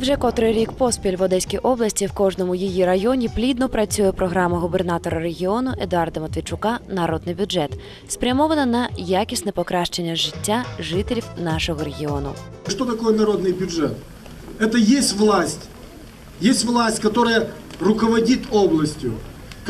Вже котрий рік поспіль в Одеській області в кожному її районі плідно працює програма губернатора регіону Едуарда Матвійчука Народний бюджет, спрямована на якісне покращення життя жителів нашого регіону. Що таке народний бюджет? Це є власть. є власть, которая руководить областью,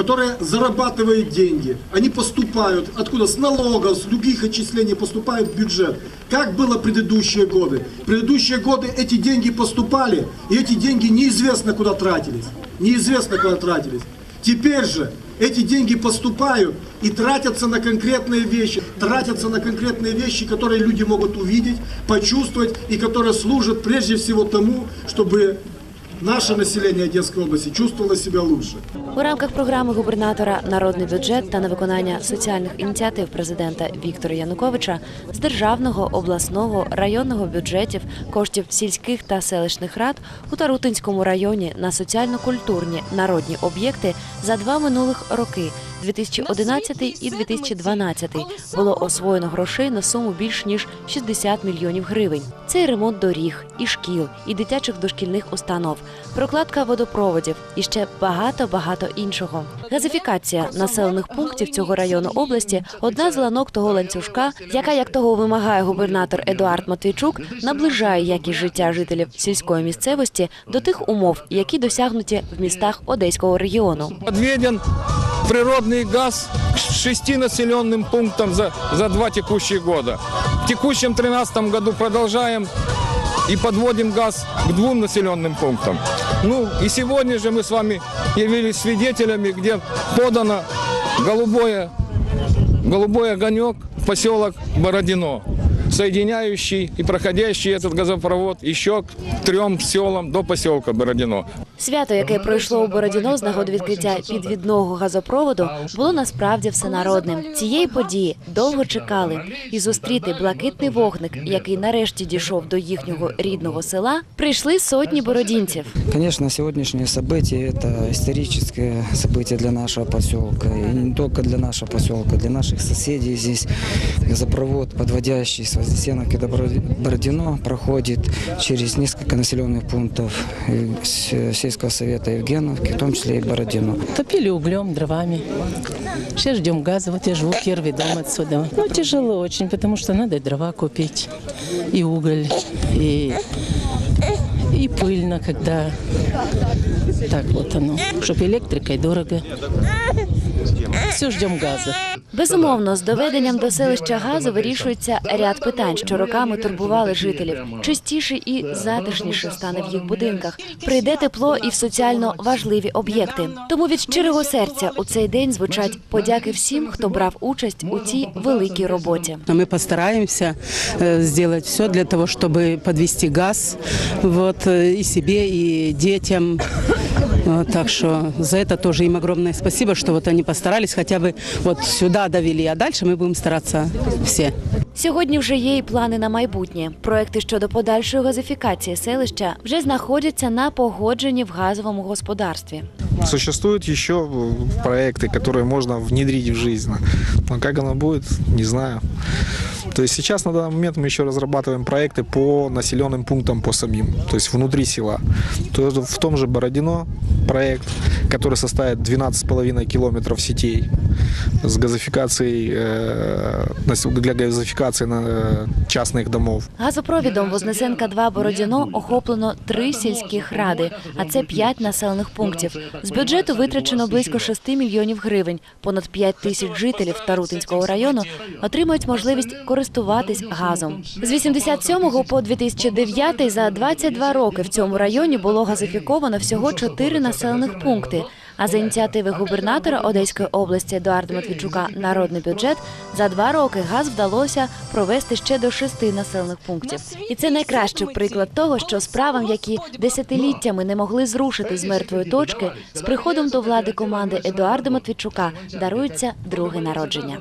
которая зарабатывает деньги. Они поступают откуда? С налогов, с других отчислений поступают в бюджет. Как было предыдущие годы? Предыдущие годы эти деньги поступали, и эти деньги неизвестно куда тратились. Неизвестно куда тратились. Теперь же эти деньги поступают и тратятся на конкретные вещи. Тратятся на конкретные вещи, которые люди могут увидеть, почувствовать и которые служат прежде всего тому, чтобы наше население Одесской области чувствовало себя лучше. У рамках програми губернатора Народний бюджет та на виконання соціальних ініціатив президента Віктора Януковича з державного, обласного, районного бюджетів, коштів сільських та селищних рад у Тарутинському районі на соціально-культурні народні об'єкти за два минулих роки. 2011 і 2012 було освоєно грошей на суму більш ніж 60 мільйонів гривень. Це і ремонт доріг, і шкіл, і дитячих дошкільних установ, прокладка водопроводів і ще багато багато іншого. Газифікація населених пунктів цього району області одна з ланок того ланцюжка, яка, як того вимагає губернатор Едуард Матвійчук, наближає якість життя жителів сільської місцевості до тих умов, які досягнуті в містах Одеського регіону. Подведен природный газ шести населенным пунктам за, за два текущих года. Текущем 2013 году продолжаем и подводим газ к двум населенным пунктам. Ну и сегодня же мы с вами явились свидетелями, где подано голубое, голубой огонек в поселок Бородино, соединяющий и проходящий этот газопровод еще к трем селам до поселка Бородино. Свято, яке пройшло у Бородіно з нагоди відкриття підвідного газопроводу, було насправді всенародним. Цієї події довго чекали, і зустріти блакитний вогник, який нарешті дійшов до їхнього рідного села, прийшли сотні бородінців. Конечно, сегодняшнее событие – это историческое событие для нашего поселка. И не только для нашего поселка, для наших соседей. Здесь газопровод, подводящий с Вознесеновки до Бороди- Бородино, проходит через несколько населенных пунктов э, с- Сельского совета Евгеновки, в том числе и Бородино. Топили углем, дровами. Сейчас ждем газа. Вот я живу первый дом отсюда. Ну, тяжело очень, потому что надо и дрова купить, и уголь, и, и пыльно, когда так вот оно. Чтоб электрикой дорого. Все ждем газа. Безумовно, з доведенням до селища газу вирішується ряд питань, що роками турбували жителів. Чистіше і затишніше стане в їх будинках. Прийде тепло і в соціально важливі об'єкти. Тому від щирого серця у цей день звучать подяки всім, хто брав участь у цій великій роботі. А Мы постараемся э, сделать все для того, чтобы подвести газ вот, э, и себе, и детям. Вот, так что за это тоже им огромное спасибо, что вот они постарались хотя бы вот сюда довели, а дальше мы будем стараться все. Сьогодні вже є і плани на майбутнє. Проекти щодо подальшої газифікації селища вже знаходяться на погодженні в газовому господарстві. Существуют еще э, проекты, которые можно внедрить в жизнь. Но как оно будет, не знаю. То есть сейчас на данный момент мы еще разрабатываем проекты по населенным пунктам по самим, то есть внутри села. То есть в том же Бородино проект, который составит 12,5 километров сетей с газификацией, э, нас- для газификации на, э, частных домов. Газопровідом Вознесенка 2 Бородіно охоплено три сільських ради, а це п'ять населених пунктів. З бюджету витрачено близько 6 мільйонів гривень. Понад 5 тисяч жителів Тарутинського району отримають можливість користуватись газом. З 87 по 2009 за 22 роки в цьому районі було газифіковано всього 4 населених пункти. А за ініціативи губернатора Одеської області Едуарда Матвійчука народний бюджет за два роки газ вдалося провести ще до шести населених пунктів. І це найкращий приклад того, що справам, які десятиліттями не могли зрушити з мертвої точки, з приходом до влади команди Едуарда Матвійчука дарується друге народження.